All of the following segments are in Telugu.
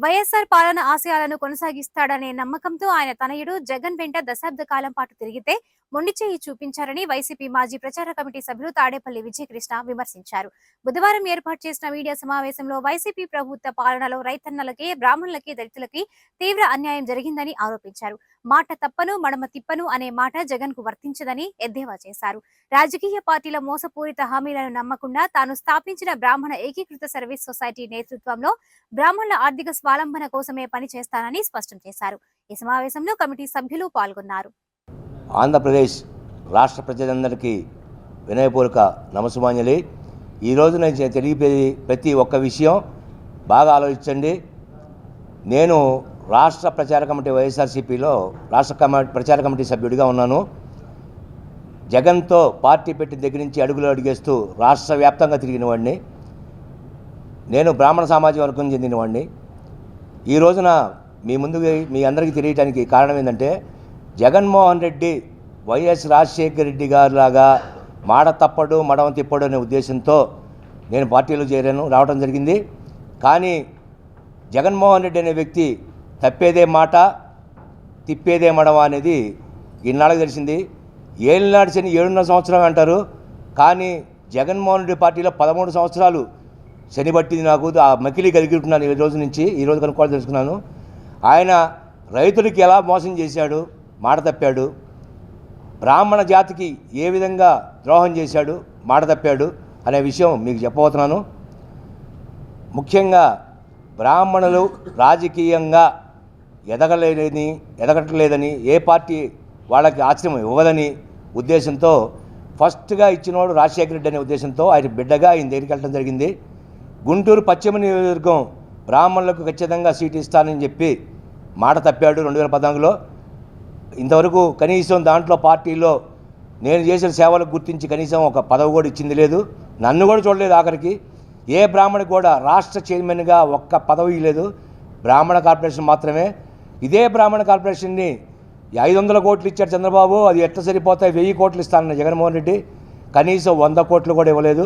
వైఎస్ఆర్ పాలన ఆశయాలను కొనసాగిస్తాడనే నమ్మకంతో ఆయన తనయుడు జగన్ వెంట దశాబ్ద కాలం పాటు తిరిగితే మొండిచేయి చూపించారని వైసీపీ మాజీ ప్రచార కమిటీ సభ్యులు తాడేపల్లి విజయకృష్ణ విమర్శించారు. బుధవారం ఏర్పాటు చేసిన మీడియా సమావేశంలో వైసీపీ ప్రభుత్వ పాలనలో రైతన్నలకి బ్రాహ్మణులకి దళితులకి తీవ్ర అన్యాయం జరిగిందని ఆరోపించారు. మాట తప్పను మడమ తిప్పను అనే మాట జగన్కు వర్తించదని ఎద్దేవా చేశారు. రాజకీయ పార్టీల మోసపూరిత హామీలను నమ్మకుండా తాను స్థాపించిన బ్రాహ్మణ ఏకీకృత సర్వీస్ సొసైటీ నేతృత్వంలో బ్రాహ్మణుల ఆర్థిక స్వాలంబన కోసమే పనిచేస్తానని స్పష్టం చేశారు. ఈ సమావేశంలో కమిటీ సభ్యులు పాల్గొన్నారు. ఆంధ్రప్రదేశ్ రాష్ట్ర ప్రజలందరికీ వినయపూర్వక నమస్సుమాంజలి. ఈరోజు నేను తెలియపేది ప్రతి ఒక్క విషయం బాగా ఆలోచించండి. నేను రాష్ట్ర ప్రచార కమిటీ వైఎస్ఆర్సీపీలో రాష్ట్ర కమిటీ ప్రచార కమిటీ సభ్యుడిగా ఉన్నాను. జగన్తో పార్టీ పెట్టిన దగ్గర నుంచి అడుగులు అడిగేస్తూ రాష్ట్ర వ్యాప్తంగా తిరిగిన వాడిని. నేను బ్రాహ్మణ సామాజిక వర్గం చెందినవాడిని ఈ రోజున మీ ముందు మీ అందరికీ తెలియటానికి కారణం ఏంటంటే జగన్మోహన్ రెడ్డి వైఎస్ రాజశేఖర రెడ్డి గారిలాగా మాడ తప్పడు మడమ తిప్పడు అనే ఉద్దేశంతో నేను పార్టీలో చేరాను రావడం జరిగింది. కానీ జగన్మోహన్ రెడ్డి అనే వ్యక్తి తప్పేదే మాట తిప్పేదే మడమ అనేది ఇన్నాళ్ళకి తెలిసింది. ఏళ్ళనాడు శని ఏడున్నర సంవత్సరం అంటారు. కానీ జగన్మోహన్ రెడ్డి పార్టీలో పదమూడు సంవత్సరాలు శని పట్టింది నాకు. ఆ మకిలి కలిగిస్తున్నాను ఈ రోజు నుంచి ఈ రోజు కనుక్కోవాలి తెలుసుకున్నాను. ఆయన రైతులకి ఎలా మోసం చేశాడు మాట తప్పాడు. బ్రాహ్మణ జాతికి ఏ విధంగా ద్రోహం చేశాడు మాట తప్పాడు అనే విషయం మీకు చెప్పబోతున్నాను. ముఖ్యంగా బ్రాహ్మణులు రాజకీయంగా ఎదగలేదని ఎదగట్లేదని ఏ పార్టీ వాళ్ళకి ఆశ్రయం ఇవ్వదని ఉద్దేశంతో ఫస్ట్గా ఇచ్చినవాడు రాజశేఖర రెడ్డి అనే ఉద్దేశంతో ఆయన బిడ్డగా ఆయన దగ్గరికి వెళ్ళడం జరిగింది. గుంటూరు పశ్చిమ నియోజకవర్గం బ్రాహ్మణులకు ఖచ్చితంగా సీటు ఇస్తానని చెప్పి మాట తప్పాడు రెండు వేల పద్నాలుగులో. ఇంతవరకు కనీసం దాంట్లో పార్టీలో నేను చేసిన సేవలకు గుర్తించి కనీసం ఒక పదవి కూడా ఇచ్చింది లేదు. నన్ను కూడా చూడలేదు ఆఖరికి. ఏ బ్రాహ్మణికి కూడా రాష్ట్ర చైర్మన్గా ఒక్క పదవి లేదు బ్రాహ్మణ కార్పొరేషన్ మాత్రమే. ఇదే బ్రాహ్మణ కార్పొరేషన్ని ఐదు వందల కోట్లు ఇచ్చారు చంద్రబాబు అది ఎట్లా సరిపోతాయి? వెయ్యి కోట్లు ఇస్తానన్న జగన్మోహన్ రెడ్డి. కనీసం వంద కోట్లు కూడా ఇవ్వలేదు.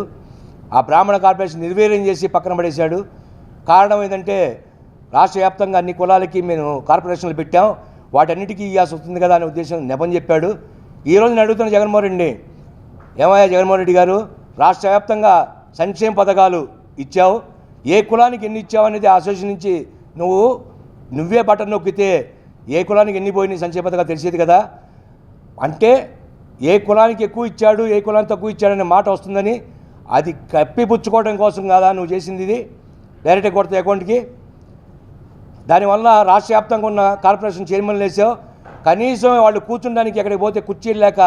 ఆ బ్రాహ్మణ కార్పొరేషన్ నిర్వీర్యం చేసి పక్కన పడేశాడు. కారణం ఏంటంటే రాష్ట్ర వ్యాప్తంగా అన్ని కులాలకి మేము కార్పొరేషన్లు పెట్టాం. వాటన్నిటికీ ఇవ్వాల్సి వస్తుంది కదా అనే ఉద్దేశం నెపం చెప్పాడు. ఈ నేను అడుగుతున్న జగన్మోహన్ రెడ్డిని ఏమయ్యా జగన్మోహన్ రెడ్డి గారు రాష్ట్ర వ్యాప్తంగా సంక్షేమ పథకాలు ఇచ్చావు. ఏ కులానికి ఎన్ని ఇచ్చావు? అనేది ఆ అసోసియేషన్ నుంచి నువ్వు నువ్వే బటన్ నొక్కితే ఏ కులానికి ఎన్ని పోయినాయి సంక్షేమతగా తెలిసేది కదా? అంటే ఏ కులానికి ఎక్కువ ఇచ్చాడు ఏ కులానికి తక్కువ ఇచ్చాడనే మాట వస్తుందని అది కప్పిపుచ్చుకోవడం కోసం కాదా నువ్వు చేసింది ఇది? డైరెక్ట్గా కొడితే అకౌంట్కి దానివల్ల రాష్ట్ర వ్యాప్తంగా ఉన్న కార్పొరేషన్ చైర్మన్ వేసావు కనీసం వాళ్ళు కూర్చోడానికి ఎక్కడికి పోతే కుర్చీలు లేక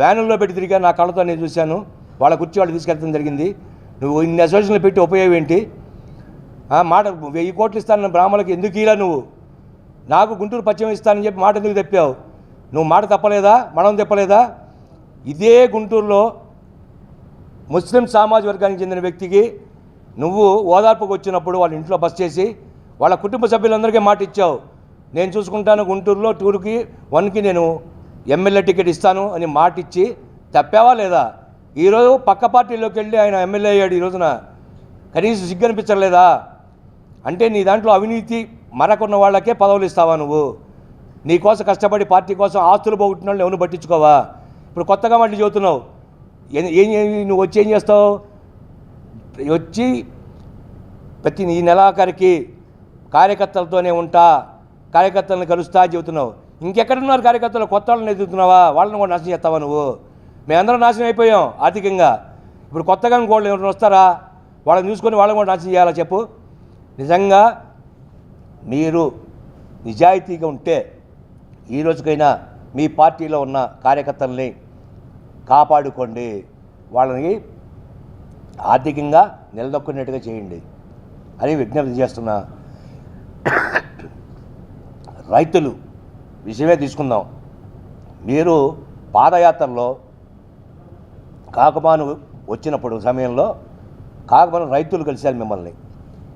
వ్యానుల్లో పెట్టి తిరిగా నా కళ్ళతో నేను చూశాను. వాళ్ళ కుర్చీ వాళ్ళు తీసుకెళ్ళడం జరిగింది. నువ్వు ఇన్ని అసోసియేషన్లు పెట్టి ఉపయోగం ఏంటి? మాట వెయ్యి కోట్లు ఇస్తానన్న బ్రాహ్మణులకు ఎందుకు ఇలా నువ్వు? నాకు గుంటూరు పశ్చిమ ఇస్తానని చెప్పి మాట ఎందుకు తెప్పావు? నువ్వు మాట తప్పలేదా? మనం తెప్పలేదా? ఇదే గుంటూరులో ముస్లిం సామాజిక వర్గానికి చెందిన వ్యక్తికి నువ్వు ఓదార్పుకు వచ్చినప్పుడు వాళ్ళ ఇంట్లో బస్ చేసి వాళ్ళ కుటుంబ సభ్యులందరికీ మాట ఇచ్చావు. నేను చూసుకుంటాను గుంటూరులో టూర్కి వన్కి నేను ఎమ్మెల్యే టికెట్ ఇస్తాను అని మాట ఇచ్చి తప్పావా లేదా? ఈరోజు పక్క పార్టీలోకి వెళ్ళి ఆయన ఎమ్మెల్యే అయ్యాడు ఈ రోజున. కనీసం సిగ్గనిపించలేదా అంటే నీ దాంట్లో అవినీతి మరకున్న వాళ్ళకే పదవులు ఇస్తావా నువ్వు? నీ కోసం కష్టపడి పార్టీ కోసం ఆస్తులు పోగొట్టిన వాళ్ళు ఎవరు పట్టించుకోవా? ఇప్పుడు కొత్తగా మళ్ళీ చెబుతున్నావు. ఏం ఏం నువ్వు వచ్చి ఏం చేస్తావు? వచ్చి ప్రతి ఈ నెలాఖరికి కార్యకర్తలతోనే ఉంటా కార్యకర్తలను కలుస్తా చెబుతున్నావు. ఇంకెక్కడున్నారు కార్యకర్తలు? కొత్త వాళ్ళని ఎదుగుతున్నావా వాళ్ళని కూడా నాశనం చేస్తావా నువ్వు? మేమందరం నాశనం అయిపోయాం ఆర్థికంగా. ఇప్పుడు కొత్తగా ఇంకోళ్ళు ఎవరైనా వస్తారా? వాళ్ళని చూసుకొని వాళ్ళని కూడా నాశనం చేయాలా చెప్పు? నిజంగా మీరు నిజాయితీగా ఉంటే ఈ రోజుకైనా మీ పార్టీలో ఉన్న కార్యకర్తల్ని కాపాడుకోండి. వాళ్ళని ఆర్థికంగా నిలదొక్కునేట్టుగా చేయండి. అని విజ్ఞప్తి చేస్తున్నా. రైతులు విషయమే తీసుకుందాం. మీరు పాదయాత్రలో కాకమాను వచ్చినప్పుడు సమయంలో కాకమాను రైతులు కలిశారు మిమ్మల్ని.